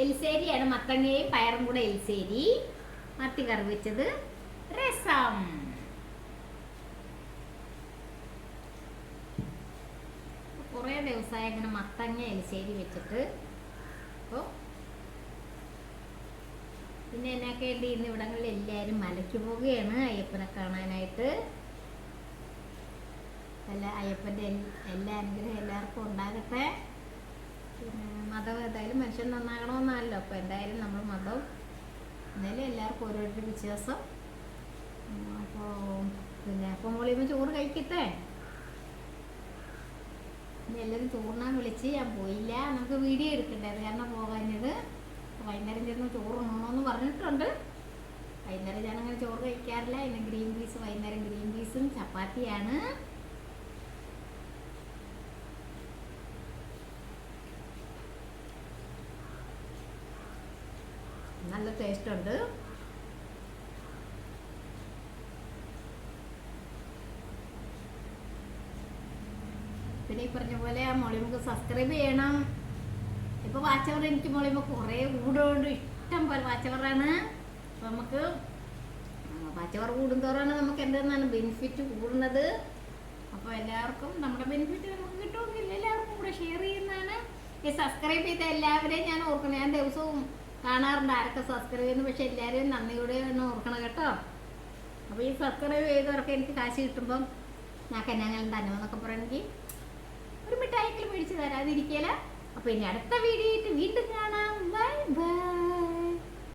എലിശ്ശേരിയാണ് മത്തങ്ങയും പയറും കൂടെ എലിശ്ശേരി മത്തി കറി വെച്ചത് രസം. കുറേ ദിവസമായി അങ്ങനെ മത്തങ്ങ എലിശ്ശേരി വെച്ചിട്ട്. അപ്പോൾ പിന്നെ എന്നൊക്കെ ഇന്ന് ഇവിടങ്ങളിൽ എല്ലാവരും മലയ്ക്ക് പോവുകയാണ്. അയ്യപ്പനെ കാണാനായിട്ട്. എല്ലാ അയ്യപ്പന്റെ എല്ലാ അനുഗ്രഹം എല്ലാവർക്കും ഉണ്ടാകട്ടെ. പിന്നെ മതം ഏതായാലും മനുഷ്യൻ നന്നാകണമെന്നല്ലോ. അപ്പോൾ എന്തായാലും നമ്മൾ മതം എന്തായാലും എല്ലാവർക്കും ഓരോരുത്തർ വിശ്വാസം. അപ്പോൾ പിന്നെ അപ്പം മോളിയുമ്പോൾ ചോറ് കഴിക്കട്ടെ? ഇനി എല്ലാവരും ചോറിനാൻ വിളിച്ച്. ഞാൻ പോയില്ല. നമുക്ക് വീഡിയോ എടുക്കണ്ടേ അത് കാരണം പോകാഞ്ഞത്. വൈകുന്നേരം ചെന്ന് ചോറ് ഉണ്ണണമെന്ന് പറഞ്ഞിട്ടുണ്ട്. വൈകുന്നേരം ഞാൻ അങ്ങനെ ചോറ് കഴിക്കാറില്ല. പിന്നെ ഗ്രീൻ പീസ് വൈകുന്നേരം ഗ്രീൻ പീസും ചപ്പാത്തിയാണ്. നല്ല ടേസ്റ്റ് ഉണ്ട്. പിന്നെ ഈ പറഞ്ഞ പോലെ ആ മോളിമുക്ക് സബ്സ്ക്രൈബ് ചെയ്യണം. ഇപ്പൊ വാച്ചവർ എനിക്ക് മോളിമ കുറേ കൂടുകൊണ്ട് ഇഷ്ടം പോലെ വാച്ചവറാണ് അപ്പൊ നമുക്ക് വാച്ചവർ കൂടുന്തോറാണ് നമുക്ക് എന്തെന്നാണ് ബെനിഫിറ്റ് കൂടുന്നത്. അപ്പോൾ എല്ലാവർക്കും നമ്മുടെ ബെനിഫിറ്റ് നമുക്ക് കിട്ടുമെന്നില്ല എല്ലാവർക്കും കൂടെ ഷെയർ ചെയ്യുന്നതാണ്. ഈ സബ്സ്ക്രൈബ് ചെയ്ത എല്ലാവരെയും ഞാൻ ഓർക്കണം ഞാൻ ദിവസവും കാണാറുണ്ട് ആരൊക്കെ സബ്സ്ക്രൈബ് ചെയ്യുന്നു. പക്ഷെ എല്ലാവരെയും നന്ദിയോടെ ഒന്ന് ഓർക്കണം കേട്ടോ. അപ്പോൾ ഈ സബ്സ്ക്രൈബ് ചെയ്തവർക്ക് എനിക്ക് കാശ് കിട്ടുമ്പം ഞാൻ കന്യാങ്ങളുണ്ട് അനുമെന്നൊക്കെ പറയണമെങ്കിൽ ഒരു മിഠായിക്കൽ മേടിച്ച് തരാതിരിക്കല. അപ്പോൾ ഇനി അടുത്ത വീഡിയോ വീണ്ടും